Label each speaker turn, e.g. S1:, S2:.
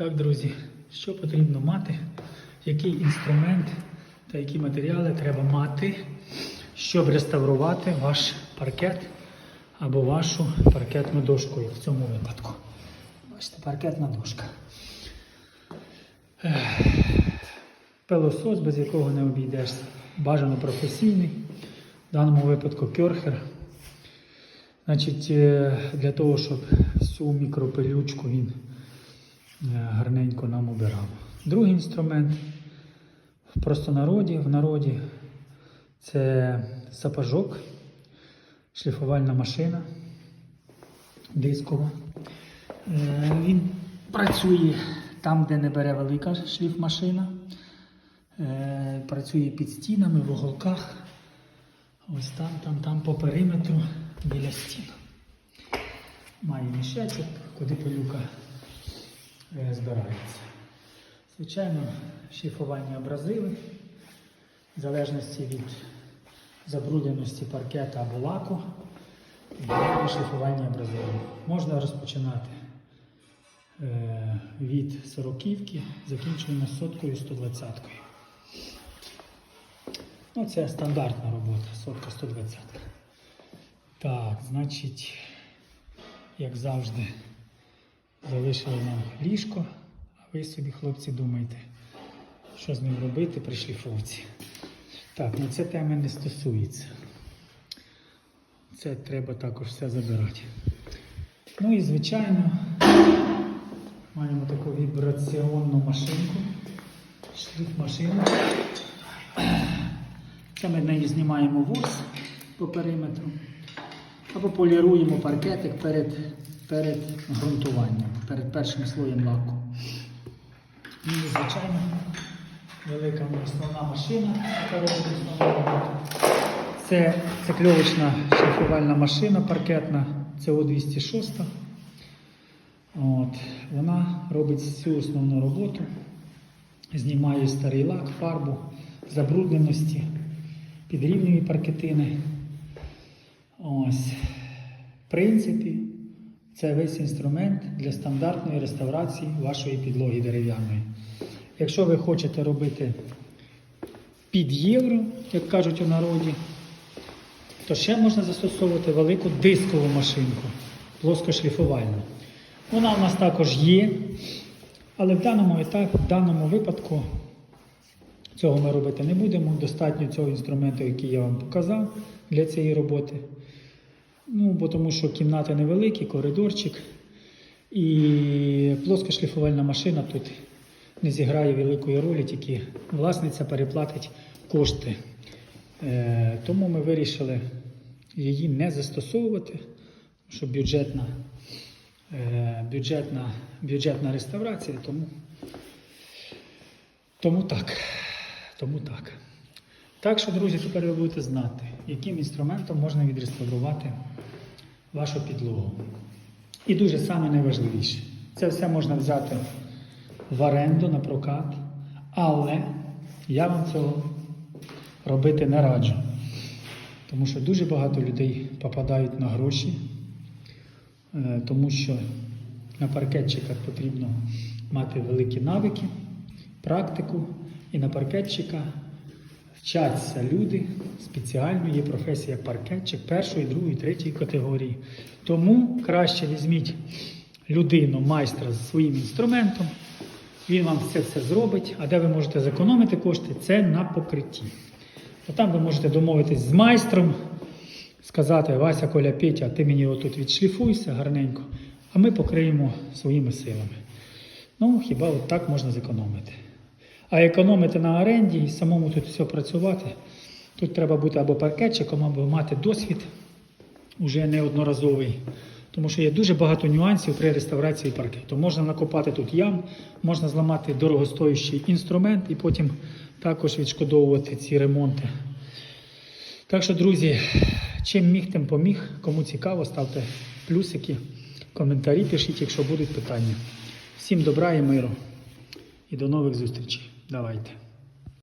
S1: Так, друзі, що потрібно мати, який інструмент та які матеріали треба мати, щоб реставрувати ваш паркет або вашу паркетну дошку в цьому випадку. Бачите, паркетна дошка. Пилосос, без якого не обійдешся. Бажано професійний. В даному випадку кьорхер. Значить, е, для того, щоб всю мікропилючку він гарненько нам обирав. Другий інструмент в простонароді, в народі це сапожок, шліфувальна машина дискова. Е, Він працює там, де не бере велика шліфмашина. Е, Працює під стінами, в уголках. Ось там, там, там по периметру біля стін. Має мішечок, куди пилюка е, збирається. Звичайно, шліфувальні абразиви, в залежності від забрудненості паркета або лаку, є шліфувальні абразиви. Можна розпочинати е, від сороківки, закінчуємо соткою 120 -кою. Ну, це стандартна робота, сотка 120. Так, значить, як завжди, залишили нам ліжко, а ви собі, хлопці, думайте, що з ним робити при шліфовці. Так, ну це теми не стосується. Це треба також все забирати. Ну і звичайно, маємо таку вібраційну машинку, шліф-машину. Це ми нею знімаємо воз по периметру або поліруємо паркетик перед, перед ґрунтуванням, перед першим слоєм лаку. Ну і, звичайно, велика основна машина, яка робить основну роботу. Це цикльовочна шліфувальна машина паркетна, СО 206. От, вона робить всю основну роботу, знімає старий лак, фарбу, забрудненості, підрівнює паркетини. Ось. В принципі, це весь інструмент для стандартної реставрації вашої підлоги дерев'яної. Якщо ви хочете робити під євро, як кажуть у народі, то ще можна застосовувати велику дискову машинку, плоскошліфувальну. Вона у нас також є, але в даному етапі, в даному випадку цього ми робити не будемо. Достатньо цього інструменту, який я вам показав для цієї роботи. Ну, бо тому що кімната невеликі, коридорчик. І плоска шліфувальна машина тут не зіграє великої ролі, тільки власниця переплатить кошти. Е, тому ми вирішили її не застосовувати, що бюджетна, е, бюджетна, бюджетна реставрація, тому, тому так. Тому так. Так що, друзі, тепер ви будете знати, яким інструментом можна відреставрувати вашу підлогу. І дуже саме найважливіше, це все можна взяти в оренду на прокат, але я вам цього робити не раджу. Тому що дуже багато людей попадають на гроші, е, тому що на паркетчиках потрібно мати великі навики, практику, і на паркетчика вчаться люди. Спеціально є професія паркетчик першої, другої, третьої категорії. Тому краще візьміть людину, майстра з своїм інструментом, він вам все це зробить, а де ви можете зекономити кошти, це на покритті. От там ви можете домовитись з майстром, сказати, Вася, Коля, Петя, ти мені отут відшліфуйся гарненько, а ми покриємо своїми силами. Ну, хіба от так можна зекономити. А економити на оренді і самому тут все працювати, тут треба бути або паркетчиком, або мати досвід уже неодноразовий. Тому що є дуже багато нюансів при реставрації паркету. Можна накопати тут ям, можна зламати дорогостоящий інструмент і потім також відшкодовувати ці ремонти. Так що, друзі, чим міг, тим поміг. Кому цікаво, ставте плюсики, коментарі пишіть, якщо будуть питання. Всім добра і миру. І до нових зустрічей. Давайте.